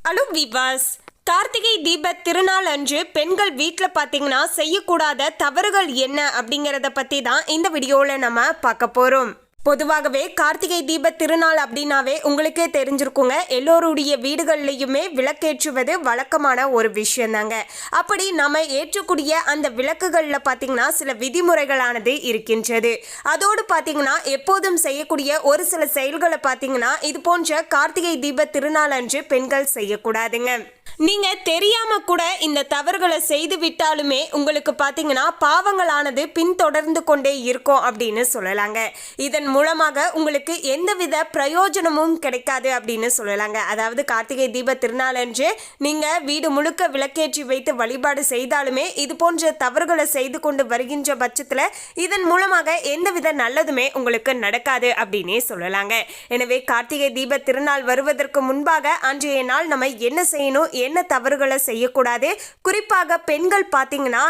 Hello விவாஸ் கார்த்திகை தீப திருநாள் அன்று பெண்கள் வீட்டில் பார்த்தீங்கன்னா செய்யக்கூடாத தவறுகள் என்ன அப்படிங்கிறத பற்றி தான் இந்த வீடியோவில் நம்ம பார்க்க போகிறோம் பொதுவாகவே கார்த்திகை தீப திருநாள் அப்படின்னாவே உங்களுக்கே தெரிஞ்சிருக்குங்க. எல்லோருடைய வீடுகள்லையுமே விளக்கேற்றுவது வழக்கமான ஒரு விஷயந்தாங்க. அப்படி நம்ம ஏற்றக்கூடிய அந்த விளக்குகளில் பார்த்தீங்கன்னா சில விதிமுறைகளானது இருக்கின்றது. அதோடு பார்த்தீங்கன்னா எப்போதும் செய்யக்கூடிய ஒரு சில செயல்களை பார்த்தீங்கன்னா இது போன்ற கார்த்திகை தீப திருநாள் அன்று பெண்கள் செய்யக்கூடாதுங்க. நீங்க தெரியாம கூட இந்த தவறுகளை செய்து விட்டாலுமே உங்களுக்கு பாத்தீங்கன்னா பாவங்களானது பின்தொடர்ந்து கொண்டே இருக்கும் அப்படின்னு சொல்லலாங்க. இதன் மூலமாக உங்களுக்கு எந்தவித பிரயோஜனமும் கிடைக்காது அப்படின்னு சொல்லலாங்க. அதாவது கார்த்திகை தீப திருநாளன்று நீங்கள் வீடு முழுக்க விளக்கேற்றி வைத்து வழிபாடு செய்தாலுமே இது போன்ற தவறுகளை செய்து கொண்டு வருகின்ற பட்சத்தில் இதன் மூலமாக எந்தவித நல்லதுமே உங்களுக்கு நடக்காது அப்படின்னே சொல்லலாங்க. எனவே கார்த்திகை தீப திருநாள் வருவதற்கு முன்பாக அன்றைய நாள் நம்ம என்ன செய்யணும் என்ன தவறுகளை செய்யக்கூடாது? குறிப்பாக பெண்கள் பார்த்தீங்கன்னா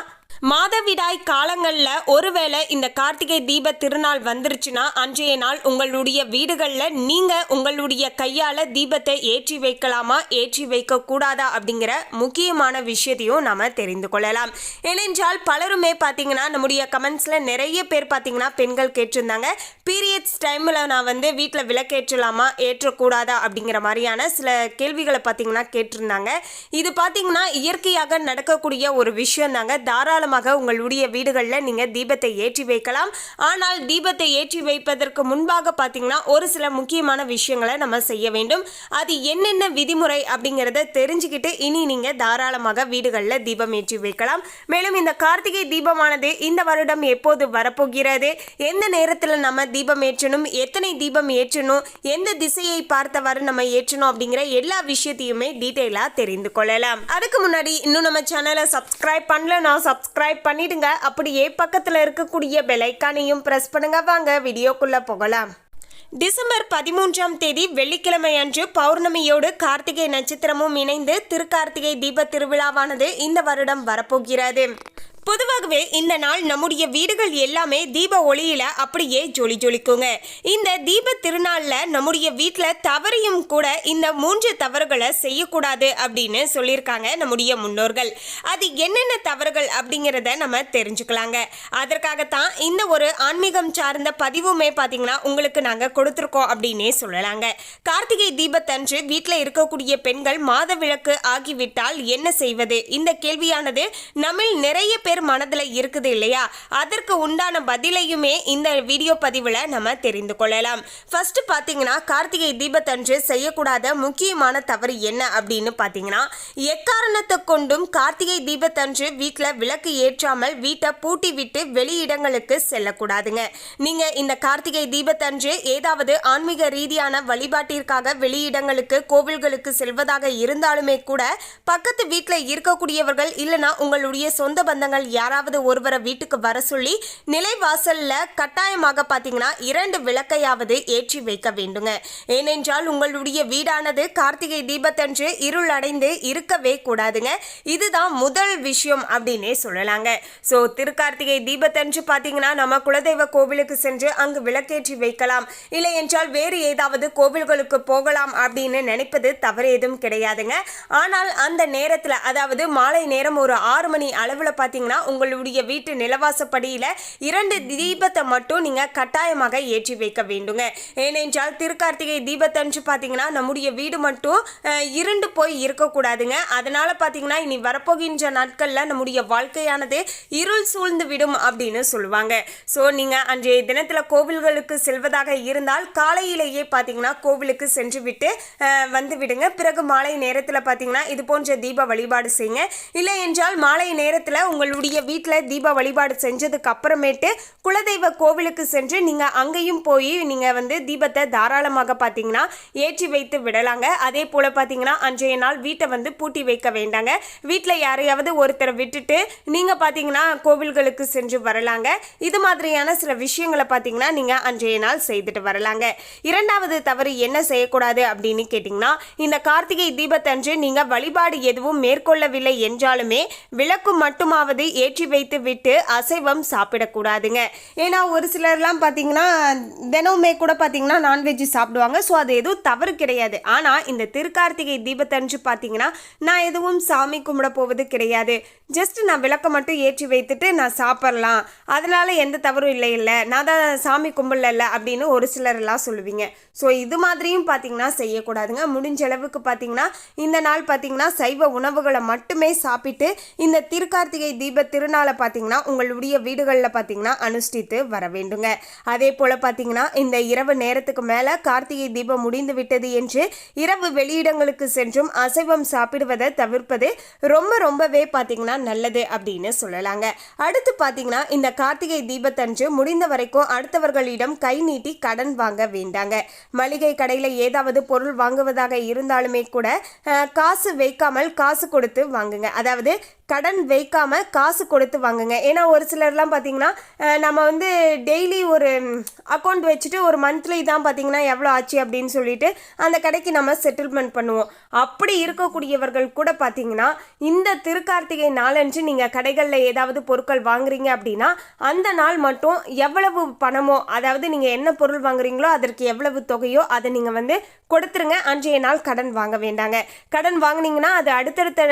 மாதவிடாய் காலங்களில் ஒருவேளை இந்த கார்த்திகை தீப திருநாள் வந்துருச்சுன்னா அன்றைய நாள் உங்களுடைய வீடுகளில் நீங்கள் உங்களுடைய கையால் தீபத்தை ஏற்றி வைக்கலாமா? ஏற்றி வைக்கக்கூடாதா அப்படிங்கிற முக்கியமான விஷயத்தையும் நாம் தெரிந்து கொள்ளலாம். ஏனென்றால் பலருமே பார்த்தீங்கன்னா நம்முடைய கமெண்ட்ஸில் நிறைய பேர் பார்த்தீங்கன்னா பெண்கள் கேட்டிருந்தாங்க. பீரியட்ஸ் டைமில் நான் வந்து வீட்டில் விளக்கேற்றலாமா? ஏற்றக்கூடாதா? அப்படிங்கிற மாதிரியான சில கேள்விகளை பார்த்தீங்கன்னா கேட்டிருந்தாங்க. இது பார்த்தீங்கன்னா இயற்கையாக நடக்கக்கூடிய ஒரு விஷயம் தாங்க தாராளம் தாராளமாக உங்களுடைய வீடுகளில் நீங்கள் தீபத்தை ஏற்றி வைக்கலாம். ஆனால் தீபத்தை ஏற்றி வைப்பதற்கு முன்பாக பார்த்தீங்கன்னா ஒரு சில முக்கியமான விஷயங்களை நம்ம செய்ய வேண்டும். அது என்னென்ன விதிமுறை அப்படிங்கிறத தெரிஞ்சுக்கிட்டு இனி நீங்கள் தாராளமாக வீடுகளில் தீபம் ஏற்றி வைக்கலாம். மேலும் இந்த கார்த்திகை தீபமானது இந்த வருடம் எப்போது வரப்போகிறது? எந்த நேரத்தில் நம்ம தீபம் ஏற்றணும்? எத்தனை தீபம் ஏற்றணும்? எந்த திசையை பார்த்தவாறு நம்ம ஏற்றணும்? அப்படிங்கிற எல்லா விஷயத்தையுமே டீட்டெயிலாக தெரிந்து கொள்ளலாம். அதுக்கு முன்னாடி இன்னும் நம்ம சேனலை சப்ஸ்கிரைப் நான் சப்ஸ்கிரைப் பண்ணிடுங்க. அப்படியே பக்கத்தில் இருக்கக்கூடிய பெலைக்கானையும் ப்ரெஸ் பண்ணுங்க. வாங்க வீடியோக்குள்ளே போகலாம். டிசம்பர் பதிமூன்றாம் தேதி வெள்ளிக்கிழமை அன்று பௌர்ணமியோடு கார்த்திகை நட்சத்திரமும் இணைந்து திருக்கார்த்திகை தீப திருவிழாவானது இந்த வருடம் வரப்போகிறது. பொதுவாகவே இந்த நாள் நம்முடைய வீடுகள் எல்லாமே தீப ஒளியில அப்படியே ஜொலி ஜொலிக்குங்க. இந்த தீப திருநாள்ல நம்முடைய வீட்டில் தவறையும் கூட இந்த மூன்று தவறுகளை செய்யக்கூடாது அப்படின்னு சொல்லியிருக்காங்க நம்முடைய முன்னோர்கள். அது என்னென்ன தவறுகள் அப்படிங்கிறத நம்ம தெரிஞ்சுக்கலாங்க. அதற்காகத்தான் இந்த ஒரு ஆன்மீகம் சார்ந்த பதிவுமே பார்த்தீங்கன்னா உங்களுக்கு நாங்கள் கொடுத்துருக்கோம் அப்படின்னே சொல்லலாங்க. கார்த்திகை தீபத்தன்று வீட்டில் இருக்கக்கூடிய பெண்கள் மாத விளக்கு ஆகிவிட்டால் என்ன செய்வது? இந்த கேள்வியானது நம்மில் நிறைய பேர் மனதில் இருக்குது இல்லையா? அதற்கு உண்டான பதிலையுமே இந்த வீடியோ பதிவில் நம்ம தெரிந்து கொள்ளலாம். ஃபர்ஸ்ட் பார்த்தீங்கன்னா கார்த்திகை தீபத்தன்று செய்யக்கூடாத முக்கியமான தவறு என்ன அப்படின்னு பார்த்தீங்கன்னா எக்காரணத்தை கொண்டும் கார்த்திகை தீபத்தன்று வீட்டில் விளக்கு ஏற்றாமல் வீட்டை பூட்டி விட்டு வெளியிடங்களுக்கு செல்லக்கூடாதுங்க. நீங்க இந்த கார்த்திகை தீபத்தன்று ஏதாவது ஆன்மீக ரீதியான வழிபாட்டிற்காக வெளியிடங்களுக்கு கோவில்களுக்கு செல்வதாக இருந்தாலுமே கூட பக்கத்து வீட்டில் இருக்கக்கூடியவர்கள் இல்லைனா உங்களுடைய சொந்த பந்தங்கள் யாராவது ஒருவரை வீட்டுக்கு வர சொல்லி நிலைவாசல்ல கட்டாயமாக பார்த்தீங்கன்னா இரண்டு விளக்கையாவது ஏற்றி வைக்க வேண்டுங்க. ஏனென்றால் உங்களுடைய வீடானது கார்த்திகை தீபத்தன்று இருள் அடைந்து இருக்கவே கூடாதுங்க. இதுதான் முதல் விஷயம் அப்படின்னே சொல்லலாங்க. ஸோ திருக்கார்த்திகை தீபத்தன்று பார்த்தீங்கன்னா நம்ம குலதெய்வ கோவிலுக்கு சென்று அங்கு விளக்கேற்றி வைக்கலாம். இல்லை என்றால் வேறு ஏதாவது கோவில்களுக்கு போகலாம் அப்படின்னு நினைப்பது தவறு எதுவும் கிடையாதுங்க. ஆனால் அந்த நேரத்தில் அதாவது மாலை நேரம் ஒரு ஆறு மணி அளவில் பார்த்தீங்கன்னா உங்களுடைய வீட்டு நிலவாசப்படியில் இரண்டு தீபத்தை மட்டும் நீங்கள் கட்டாயமாக ஏற்றி வைக்க வேண்டுங்க. ஏனென்றால் திருக்கார்த்திகை தீபத்தன்று பார்த்தீங்கன்னா நம்முடைய வீடு மட்டும் இருண்டு போய் இருக்கக்கூடாதுங்க. அதனால் பார்த்தீங்கன்னா இனி வரப்போகின்ற நாட்களில் நம்முடைய வாழ்க்கையானது இருள் சூழ்ந்து விடும் அப்படின்னு சொல்லுவாங்க. ஸோ நீங்கள் அன்றைய தினத்தில் கோவில்களுக்கு செல்வதாக இருந்தால் காலையிலேயே பார்த்தீங்கன்னா கோவிலுக்கு சென்று விட்டு வந்து விடுங்க. பிறகு மாலை நேரத்தில் பார்த்தீங்கன்னா இது போன்ற தீப வழிபாடு செய்யுங்க. இல்லை என்றால் மாலை நேரத்தில் உங்களுடைய வீட்டில் தீப வழிபாடு செஞ்சதுக்கு அப்புறமேட்டு குலதெய்வ கோவிலுக்கு சென்று நீங்கள் அங்கேயும் போய் நீங்கள் வந்து தீபத்தை தாராளமாக பார்த்தீங்கன்னா ஏற்றி வைத்து விடலாங்க. அதே போல் பார்த்தீங்கன்னா அன்றைய நாள் வீட்டை வந்து பூட்டி வைக்க வேண்டாங்க. வீட்டில் யாரையாவது ஒருத்தரை விட்டுட்டு நீங்கள் பார்த்தீங்கன்னா கோவில்களுக்கு சென்று வரலாங்க. இது மாதிரியான சில விஷயங்களை பார்த்தீங்கன்னா நீங்கள் அன்றைய நாள் செய்துட்டு வரலாங்க. இரண்டாவது தவறு என்ன செய்யக்கூடாது அப்படின்னு கேட்டிங்கன்னா இந்த கார்த்திகை தீபத்தன்று நீங்கள் வழிபாடு எதுவும் மேற்கொள்ளவில்லை என்றாலுமே விளக்கு மட்டுமாவது ஏற்றி வைத்து விட்டு அசைவம் சாப்பிடக்கூடாதுங்க. ஏன்னா ஒரு சிலர்லாம் பார்த்தீங்கன்னா தினமுமே கூட பார்த்தீங்கன்னா நான்வெஜ் சாப்பிடுவாங்க. ஸோ அது எதுவும் தவறு கிடையாது. ஆனால் இந்த திருக்கார்த்திகை தீபத்தன்று பார்த்தீங்கன்னா நான் எதுவும் சாமி கும்பிட போவது கிடையாது. ஜஸ்ட் நான் விளக்கம் மட்டும் ஏற்றி வைத்துட்டு நான் சாப்பிட்லாம். அதனால் எந்த தவறும் இல்லை இல்லை. நான் தான் சாமி கும்பிடல அப்படின்னு ஒரு சிலர்லாம் சொல்லுவீங்க. ஸோ இது மாதிரியும் பார்த்தீங்கன்னா செய்யக்கூடாதுங்க. முடிஞ்ச அளவுக்கு பார்த்தீங்கன்னா இந்த நாள் பார்த்தீங்கன்னா சைவ உணவுகளை மட்டுமே சாப்பிட்டு இந்த திருக்கார்த்திகை தீப திருநாளை பார்த்தீங்கன்னா உங்களுடைய வீடுகளில் பார்த்தீங்கன்னா அனுஷ்டித்து வர வேண்டுங்க. அதே போல் பார்த்தீங்கன்னா இந்த இரவு நேரத்துக்கு மேலே கார்த்திகை தீபம் முடிந்து விட்டது என்று இரவு வெளியிடங்களுக்கு சென்றும் அசைவம் சாப்பிடுவதை தவிர்ப்பது ரொம்ப ரொம்பவே பார்த்தீங்கன்னா நல்லது அப்படின்னு சொல்லலாங்க. அடுத்து பார்த்தீங்கன்னா இந்த கார்த்திகை தீபத்தன்று முடிந்த வரைக்கும் அடுத்தவர்களிடம் கை நீட்டி கடன் வாங்க வேண்டாங்க. மளிகை கடையில் ஏதாவது பொருள் வாங்குவதாக இருந்தாலுமே கூட காசு வைக்காமல் காசு கொடுத்து வாங்குங்க. அதாவது கடன் வைக்காம காசு காசு கொடுத்து வாங்குங்க. ஏன்னா ஒரு சிலர்லாம் பார்த்தீங்கன்னா நம்ம வந்து டெய்லி ஒரு அக்கௌண்ட் வச்சுட்டு ஒரு மந்த்லி தான் பார்த்தீங்கன்னா எவ்வளோ ஆச்சு அப்படின்னு சொல்லிட்டு அந்த கடைக்கு நம்ம செட்டில்மெண்ட் பண்ணுவோம். அப்படி இருக்கக்கூடியவர்கள் கூட பார்த்தீங்கன்னா இந்த திருக்கார்த்திகை நாளன்று நீங்கள் கடைகளில் ஏதாவது பொருட்கள் வாங்குறீங்க அப்படின்னா அந்த நாள் மட்டும் எவ்வளவு பணமோ அதாவது நீங்கள் என்ன பொருள் வாங்குறீங்களோ அதற்கு எவ்வளவு தொகையோ அதை நீங்கள் வந்து கொடுத்துருங்க. அன்றைய நாள் கடன் வாங்க வேண்டாங்க. கடன் வாங்குனீங்கன்னா அது அடுத்தடுத்த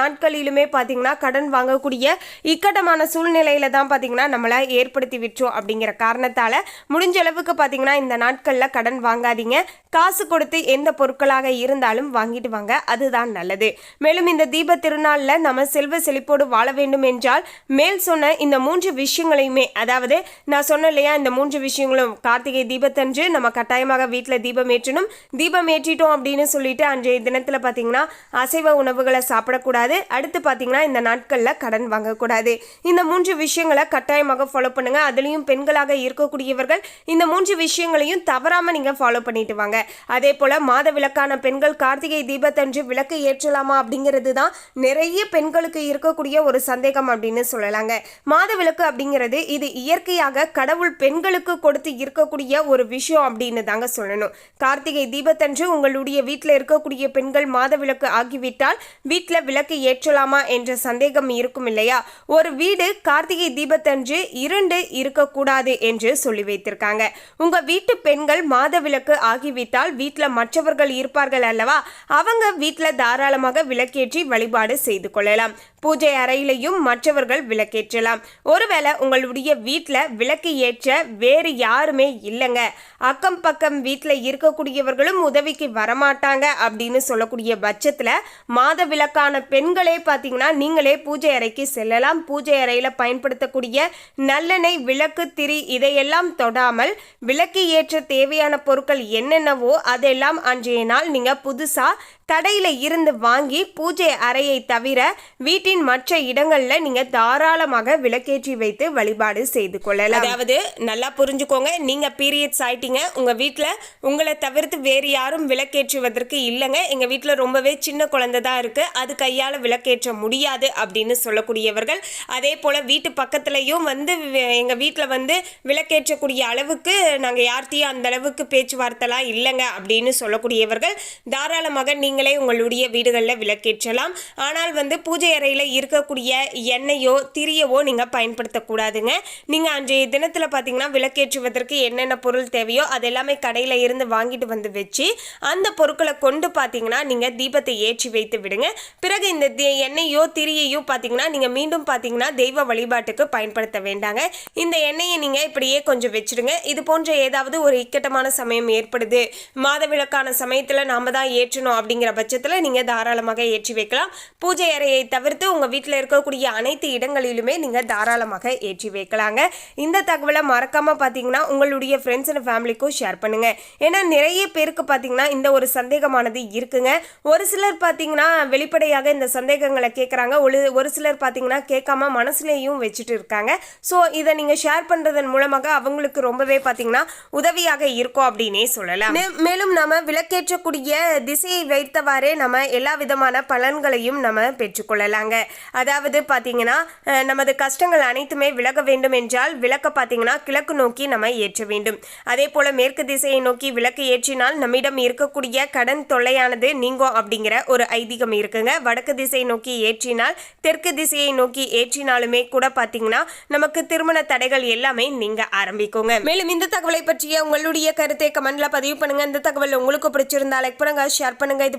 நாட்களிலுமே பார்த்தீங்கன்னா கடன் வாங்கக்கூடிய இக்கட்டமான சூழ்நிலையில தான் பார்த்தீங்கன்னா நம்மளை ஏற்படுத்தி விட்டோம் அப்படிங்கிற காரணத்தால் முடிஞ்ச அளவுக்கு பார்த்தீங்கன்னா இந்த நாட்களில் கடன் வாங்காதீங்க. காசு கொடுத்து எந்த பொருட்களாக இருந்தாலும் வாங்கிட்டு வாங்க. அதுதான் நல்லது. மேலும் இந்த தீப திருநாளில் நம்ம செல்வ செழிப்போடு வாழ வேண்டும் என்றால் மேல் சொன்ன இந்த மூன்று விஷயங்களையுமே அதாவது நான் சொன்னேன் இல்லையா இந்த மூன்று விஷயங்களும் கார்த்திகை தீபத்தன்று நம்ம கட்டாயமாக வீட்டில் தீபம் ஏற்றணும். தீபம் ஏற்றிட்டோம் அப்படின்னு சொல்லிட்டு அன்றைய தினத்தில் பார்த்தீங்கன்னா அசைவ உணவுகளை சாப்பிடக்கூடாது. அடுத்து பார்த்தீங்கன்னா இந்த நாட்களில் கடன் கூடாது இந்த மூன்று விஷயங்களை கட்டாயமாக ஃபாலோ பண்ணுங்க. அதுலேயும் பெண்களாக இருக்கக்கூடியவர்கள் இந்த மூன்று விஷயங்களையும் தவறாமல் நீங்கள் ஃபாலோ பண்ணிட்டு வாங்க. அதே போல் மாத விளக்கான பெண்கள் கார்த்திகை தீபத்தன்று விளக்கு ஏற்றலாமா அப்படிங்கிறது தான் நிறைய பெண்களுக்கு இருக்கக்கூடிய ஒரு சந்தேகம் அப்படின்னு சொல்லலாங்க. மாத விளக்கு அப்படிங்கிறது இது இயற்கையாக கடவுள் பெண்களுக்கு கொடுத்து இருக்கக்கூடிய ஒரு விஷயம் அப்படின்னு தாங்க சொல்லணும். கார்த்திகை தீபத்தன்று உங்களுடைய வீட்டில் இருக்கக்கூடிய பெண்கள் மாத விளக்கு ஆகிவிட்டால் வீட்டில் விளக்கு ஏற்றலாமா என்ற சந்தேகம் இருக்கும் இல்லையா? ஒரு வீடு கார்த்திகை தீபத்தன்று இரண்டு இருக்கக்கூடாது என்று சொல்லி வைத்திருக்காங்க. உங்க வீட்டு பெண்கள் மாத விளக்கு ஆகிவிட்டால் வீட்டில் மற்றவர்கள் இருப்பார்கள் அல்லவா? அவங்க வீட்டில் தாராளமாக விளக்கேற்றி வழிபாடு செய்து கொள்ளலாம். பூஜை அறையிலையும் மற்றவர்கள் விளக்கேற்றலாம். ஒருவேளை உங்களுடைய வீட்டில் விளக்கு ஏற்ற வேறு யாருமே இல்லைங்க. அக்கம் பக்கம் வீட்டில் இருக்கக்கூடியவர்களும் உதவிக்கு வரமாட்டாங்க அப்படின்னு சொல்லக்கூடிய பட்சத்தில் மாத விளக்கான பெண்களே பார்த்தீங்கன்னா நீங்களே பூஜை அறைக்கு செல்லலாம். பூஜை அறையில் பயன்படுத்தக்கூடிய நல்லெண்ணெய் விளக்கு திரி இதையெல்லாம் தொடாமல் விளக்கு ஏற்ற தேவையான பொருட்கள் என்னென்னவோ அதெல்லாம் அன்றைய நாள் நீங்கள் புதுசாக கடையில் இருந்து வாங்கி பூஜை அறையை தவிர வீட்டின் மற்ற இடங்களில் நீங்கள் தாராளமாக விளக்கேற்றி வைத்து வழிபாடு செய்து கொள்ளலாம். அதாவது நல்லா புரிஞ்சுக்கோங்க. நீங்கள் பீரியட்ஸ் ஆயிட்டீங்க. உங்கள் வீட்டில் உங்களை தவிர்த்து வேறு யாரும் விளக்கேற்றுவதற்கு இல்லைங்க. எங்கள் வீட்டில் ரொம்பவே சின்ன குழந்தை தான் இருக்குது அது கையால் விளக்கேற்ற முடியாது அப்படின்னு சொல்லக்கூடியவர்கள் அதே போல் வீட்டு பக்கத்துலேயும் வந்து எங்கள் வீட்டில் வந்து விளக்கேற்றக்கூடிய அளவுக்கு நாங்கள் யார்கிட்டையும் அந்த அளவுக்கு பேச்சுவார்த்தைலாம் இல்லைங்க அப்படின்னு சொல்லக்கூடியவர்கள் தாராளமாக நீங்கள் உங்களுடைய வீடுகளில் விளக்கேற்றலாம். ஆனால் வந்து பூஜை அறையில் இருக்கக்கூடிய எண்ணெயோ திரியவோ நீங்கள் பயன்படுத்தக்கூடாதுங்க. நீங்கள் அன்றைய தினத்தில் பார்த்தீங்கன்னா விளக்கேற்றுவதற்கு என்னென்ன பொருள் தேவையோ அது எல்லாமே கடையில் இருந்து வாங்கிட்டு வந்து வச்சு அந்த பொருட்களை கொண்டு பார்த்தீங்கன்னா நீங்கள் தீபத்தை ஏற்றி வைத்து விடுங்க. பிறகு இந்த தி- எண்ணெயோ திரியையோ பார்த்தீங்கன்னா நீங்கள் மீண்டும் பார்த்தீங்கன்னா தெய்வ வழிபாட்டுக்கு பயன்படுத்த வேண்டாங்க. இந்த எண்ணெயை நீங்கள் இப்படியே கொஞ்சம் வச்சிடுங்க. இது போன்ற ஏதாவது ஒரு இக்கட்டமான சமயம் ஏற்படுது. மாதவிளக்கான சமயத்தில் நாம தான் ஏற்றணும் அப்படிங்கிற பட்சத்தில் நீங்கள் தாராளமாக ஏற்றி வைக்கலாம். பூஜை அறையை தவிர்த்து உங்கள் வீட்டில் இருக்கக்கூடிய அனைத்து இடங்களிலுமே நீங்கள் தாராளமாக ஏற்றி வைக்கலாங்க. இந்த தகவலை மறக்காமல் பார்த்தீங்கன்னா உங்களுடைய ஃப்ரெண்ட்ஸ் அண்ட் ஃபேமிலிக்கும் ஷேர் பண்ணுங்க. ஏன்னா நிறைய பேருக்கு பார்த்தீங்கன்னா இந்த ஒரு சந்தேகமானது இருக்குங்க. ஒரு சிலர் பார்த்தீங்கன்னா வெளிப்படையாக இந்த சந்தேகங்களை கேட்குறாங்க ஒரு ஒரு சிலர் பார்த்தீங்கன்னா கேட்காம மனசுலேயும் வச்சுட்டு இருக்காங்க. ஸோ இதை நீங்கள் ஷேர் பண்ணுறதன் மூலமாக அவங்களுக்கு ரொம்பவே பார்த்தீங்கன்னா உதவியாக இருக்கும் அப்படின்னே சொல்லலாம். மேலும் நாம விளக்கேற்றக்கூடிய திசையை வைத்து ஏற்றவாறே நம்ம எல்லா விதமான பலன்களையும் நம்ம பெற்றுக்கொள்ளலாங்க. அதாவது பார்த்தீங்கன்னா நமது கஷ்டங்கள் அனைத்துமே விலக வேண்டும் என்றால் விளக்க பார்த்தீங்கன்னா கிழக்கு நோக்கி நம்ம ஏற்ற வேண்டும். அதே போல மேற்கு திசையை நோக்கி விளக்கு ஏற்றினால் நம்மிடம் இருக்கக்கூடிய கடன் தொல்லையானது நீங்கும் அப்படிங்கிற ஒரு ஐதீகம் இருக்குங்க. வடக்கு திசையை நோக்கி ஏற்றினால் தெற்கு திசையை நோக்கி ஏற்றினாலுமே கூட பார்த்தீங்கன்னா நமக்கு திருமண தடைகள் எல்லாமே நீங்க ஆரம்பிக்குங்க. மேலும் இந்த தகவலை பற்றிய உங்களுடைய கருத்தை கமெண்ட்ல பதிவு பண்ணுங்க. இந்த தகவல் உங்களுக்கு பிடிச்சிருந்தா லைக் பண்ணுங்க ஷேர் பண்ணுங்க. இது